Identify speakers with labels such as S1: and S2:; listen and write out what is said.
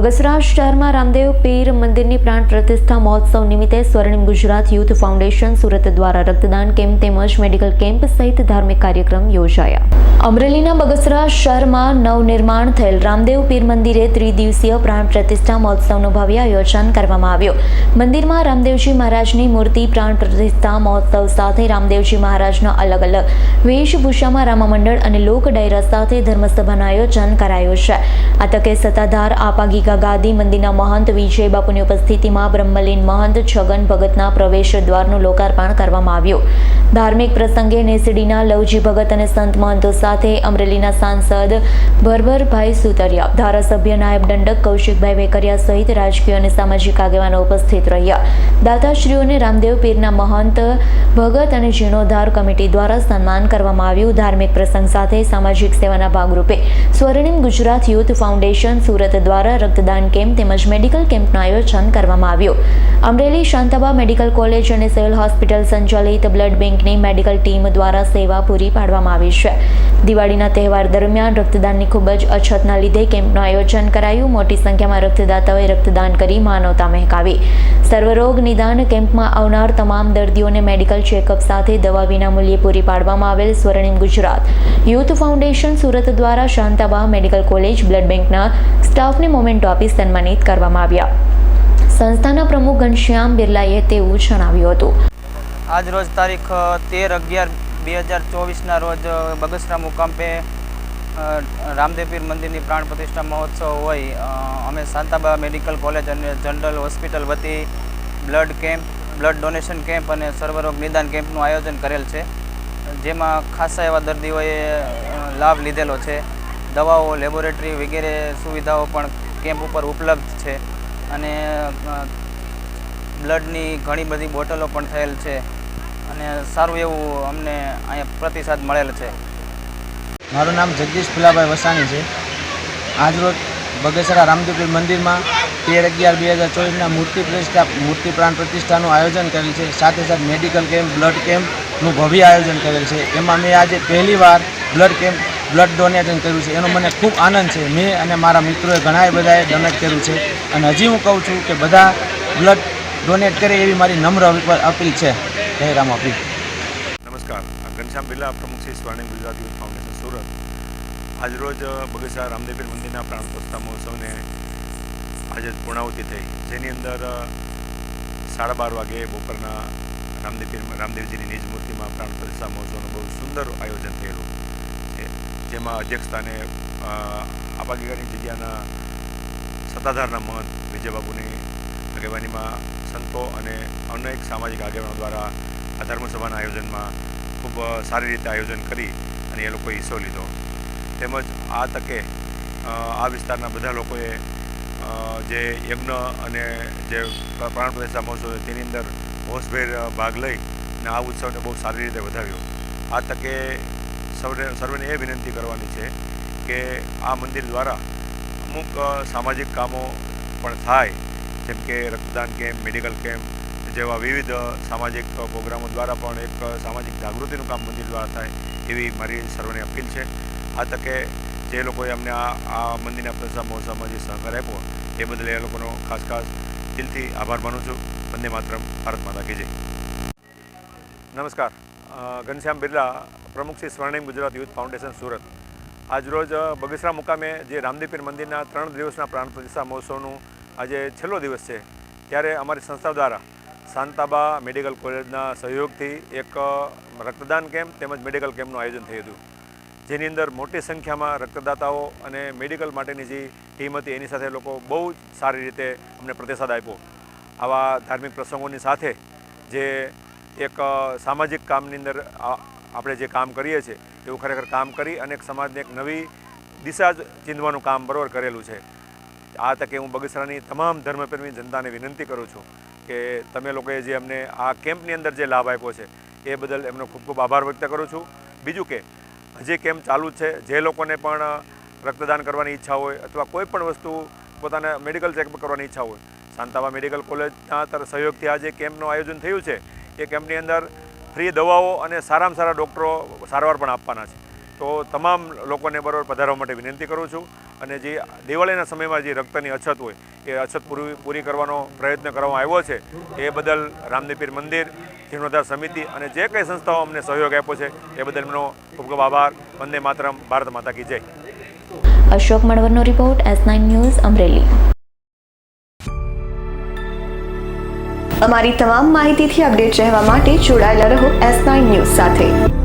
S1: બગસરા શહેરમાં રામદેવ પીર મંદિરની પ્રાણ પ્રતિષ્ઠા મહોત્સવ નિમિત્તે સ્વર્ણિમ ગુજરાત યુથ ફાઉન્ડેશન સુરત દ્વારા રક્તદાન કેમ્પ તેમજ મેડિકલ કેમ્પ સહિત ધાર્મિક કાર્યક્રમ યોજાયા. અમરેલીના બગસરા શહેરમાં નવનિર્માણ થયેલ રામદેવ પીર મંદિરે ત્રિદિવસીય પ્રાણ પ્રતિષ્ઠા મહોત્સવનું ભવ્ય આયોજન કરવામાં આવ્યું. મંદિરમાં રામદેવજી મહારાજની મૂર્તિ, પ્રાણ પ્રતિષ્ઠા મહોત્સવ સાથે રામદેવજી મહારાજના અલગ અલગ વેશભૂષામાં રામા મંડળ અને લોક ડાયરા સાથે ધર્મસભાનું આયોજન કરાયું છે. આ તકે સત્તાધાર આપા ગીગા ગાદી મંદિરના મહંત વિજય બાપુની ઉપસ્થિતિમાં બ્રહ્મલીન મહંત છગન ભગતના પ્રવેશ દ્વારનું લોકાર્પણ કરવામાં આવ્યું. ધાર્મિક પ્રસંગે નેસડીના લવજી ભગત અને સંત મહંતો સાથે અમરેલીના સાંસદ ભરભરભાઈ સુતરિયા, ધારાસભ્ય નાયબ દંડક કૌશિકભાઈ વેકરિયા સહિત રાજકીય અને સામાજિક આગેવાનો ઉપસ્થિત રહ્યા. દાતાશ્રીઓને રામદેવ પીરના મહંત ભગત અને જીર્ણોદ્ધાર કમિટી દ્વારા સન્માન કરવામાં આવ્યું. ધાર્મિક પ્રસંગ સાથે સામાજિક સેવાના ભાગરૂપે સ્વર્ણિમ ગુજરાત યુથ ફાઉન્ડેશન સુરત દ્વારા રક્તદાન કેમ્પ તેમજ મેડિકલ કેમ્પનું આયોજન કરવામાં આવ્યું. અમરેલી શાંતાબા મેડિકલ કોલેજ અને સિવિલ હોસ્પિટલ સંચાલિત બ્લડ બેંકની મેડિકલ ટીમ દ્વારા સેવા પૂરી પાડવામાં આવી છે. દિવાળીના તહેવાર દરમિયાન રક્તદાનની ખૂબ જ અછતના લીધે કેમ્પનું આયોજન કરાયું. મોટી સંખ્યામાં રક્તદાતાઓએ રક્તદાન કરી માનવતા મહેકાવી. સર્વરોગ નિદાન કેમ્પમાં આવનાર તમામ દર્દીઓને મેડિકલ ચેકઅપ સાથે દવા વિના મૂલ્યે પૂરી પાડવામાં આવેલ સ્વર્ણિમ ગુજરાત. યુથ ફાઉન્ડેશન સુરત દ્વારા શાંતાબા મેડિકલ કોલેજ બ્લડ બેંકના સ્ટાફને મોમેન્ટો આપી સન્માનિત કરવામાં આવ્યા. સંસ્થાના પ્રમુખ ઘનશ્યામ બિરલાએ તેવું જણાવ્યું હતું.
S2: આજ રોજ તારીખ તેર અગિયાર બે હજાર ચોવીસના રોજ બગસરા મુકામે રામદેવપીર મંદિરની પ્રાણ પ્રતિષ્ઠા મહોત્સવ હોય અમે શાંતાબા મેડિકલ કોલેજ અને જનરલ હોસ્પિટલ વતી blood camp blood donation camp અને સર્વરોગ નિદાન કેમ્પનું આયોજન કરેલ છે. જેમાં ખાસા એવા દર્દીઓએ લાભ લીધેલો છે. દવાઓ, લેબોરેટરી વગેરે સુવિધાઓ પણ કેમ્પ ઉપર ઉપલબ્ધ છે અને બ્લડની ઘણી બધી બોટલો પણ થયેલ છે અને સારું એવું અમને અહીંયા પ્રતિસાદ મળેલ છે.
S3: મારું નામ જગદીશ ફુલાભાઈ વસાણી છે. આજરોજ બગસરા રામદેવપીર મંદિરમાં તેર અગિયાર બે હજાર ચોવીસના મૂર્તિ પ્રતિષ્ઠા, મૂર્તિ પ્રાણ પ્રતિષ્ઠાનું આયોજન કરેલ છે. સાથે સાથે મેડિકલ કેમ્પ, બ્લડ કેમ્પનું ભવ્ય આયોજન કરેલ છે. એમાં મેં આજે પહેલીવાર બ્લડ કેમ્પ, બ્લડ ડોનેશન કર્યું છે. એનો મને ખૂબ આનંદ છે. મેં અને મારા મિત્રોએ ઘણાએ બધાએ ડોનેટ કર્યું છે. અને હજી હું કહું છું કે બધા બ્લડ ડોનેટ કરે એવી મારી નમ્ર અપીલ- છે. જયરામ અપીલ
S4: નમસ્કાર. ઘનશ્યામ બિરલા પ્રમુખ શ્રી સ્વર્ણિમ ગુજરાત યુથ ફાઉન્ડેશન. આજરોજ બગસરા રામદેવપીર મંદિરના પ્રાણ પ્રતિષ્ઠા મહોત્સવને આજે પૂર્ણાહુતિ થઈ. જેની અંદર સાડા બાર વાગે બપોરના રામદેવીર રામદેવજીની નિજ મૂર્તિમાં પ્રાણ પ્રતિષ્ઠા મહોત્સવનું બહુ સુંદર આયોજન થયેલું. જેમાં અધ્યક્ષસ્થાને આપાગીગાની જગ્યાના સત્તાધારના મહંત વિજયબાબુની આગેવાનીમાં સંતો અને અનેક સામાજિક આગેવાનો દ્વારા આ ધર્મસભાના આયોજનમાં ખૂબ સારી રીતે આયોજન કરી અને એ લોકોએ હિસ્સો લીધો. તેમજ આ તકે આ વિસ્તારના બધા લોકોએ જે યજ્ઞ અને જે પ્રાણ પ્રતિષ્ઠા મહોત્સવ તેની અંદર હોશભેર ભાગ લઈ અને આ ઉત્સવને બહુ સારી રીતે વધાવ્યો આ તકે સૌને, સર્વેને એ વિનંતી કરવાની છે કે આ મંદિર દ્વારા અમુક સામાજિક કામો પણ થાય, જેમ કે રક્તદાન કેમ્પ, મેડિકલ કેમ્પ જેવા વિવિધ સામાજિક પ્રોગ્રામો દ્વારા પણ એક સામાજિક જાગૃતિનું કામ મંદિર દ્વારા થાય, એવી મારી સર્વને અપીલ છે. આ તકે જે લોકોએ અમને આ આ મંદિરના પ્રસાદ મહોત્સવમાં જે સહકાર આપ્યો, એ બદલ એ લોકોનો ખાસ ખાસ દિલથી આભાર માનું છું. વંદે માતરમ. ભારત માતા કી નમસ્કાર. ઘનશ્યામ બિરલા, પ્રમુખ શ્રી સ્વર્ણિમ ગુજરાત યુથ ફાઉન્ડેશન, સુરત. આજરોજ બગસરા મુકામે જે રામદેવપીર મંદિરના ત્રણ દિવસના પ્રાણ પ્રતિષ્ઠા મહોત્સવનું આજે છેલ્લો દિવસ છે, ત્યારે અમારી સંસ્થા દ્વારા શાંતાબા મેડિકલ કોલેજના સહયોગથી એક રક્તદાન કેમ્પ તેમજ મેડિકલ કેમ્પનું આયોજન થયું હતું. જેની અંદર મોટી સંખ્યામાં રક્તદાતાઓ અને મેડિકલ માટેની જે ટીમ હતી, એની સાથે લોકો બહુ જ સારી રીતે અમને પ્રતિસાદ આપ્યો. આવા ધાર્મિક પ્રસંગોની સાથે જે એક સામાજિક કામની અંદર આપણે જે કામ કરીએ છીએ, એવું ખરેખર કામ કરી અને એક સમાજને એક નવી દિશા જ ચીંધવાનું કામ બરોબર કરેલું છે. આ તકે હું બગસરાની તમામ ધર્મપ્રેમી જનતાને વિનંતી કરું છું કે તમે લોકોએ જે અમને આ કેમ્પની અંદર જે લાભ આપ્યો છે, એ બદલ એમનો ખૂબ ખૂબ આભાર વ્યક્ત કરું છું. બીજું કે હજી કેમ્પ ચાલુ છે, જે લોકોને પણ રક્તદાન કરવાની ઈચ્છા હોય અથવા કોઈ પણ વસ્તુ પોતાના મેડિકલ ચેકઅપ કરવાની ઈચ્છા હોય. શાંતાબા મેડિકલ કોલેજના સહયોગથી આ જે કેમ્પનું આયોજન થયું છે એ કેમ્પની અંદર ફ્રી દવાઓ અને સારામાં સારા ડૉક્ટરો સારવાર પણ આપવાના છે. તો તમામ લોકોને બરાબર પધારવા માટે વિનંતી કરું છું. અને જે દિવાળીના સમયમાં જે રક્તની અછત હોય એ અછત પૂરી પૂરી કરવાનો પ્રયત્ન કરવામાં આવ્યો છે એ બદલ રામદેપીર મંદિર જીર્ણોદ્ધાર સમિતિ અને જે કંઈ સંસ્થાઓ અમને સહયોગ આપ્યો છે એ બદલ એમનો ખૂબ ખૂબ આભાર. વંદે માતરમ ભારત માતા કી જય.
S1: Ashok મણવરનો report S nine news Amreli.
S5: અમારી તમામ માહિતીથી અપડેટ રહેવા માટે જોડાયેલા રહો એસ નાઇન ન્યૂઝ સાથે.